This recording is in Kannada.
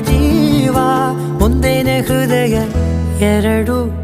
ಜೀವ ಒಂದೇನೆ ಹೃದಯ ಎರಡು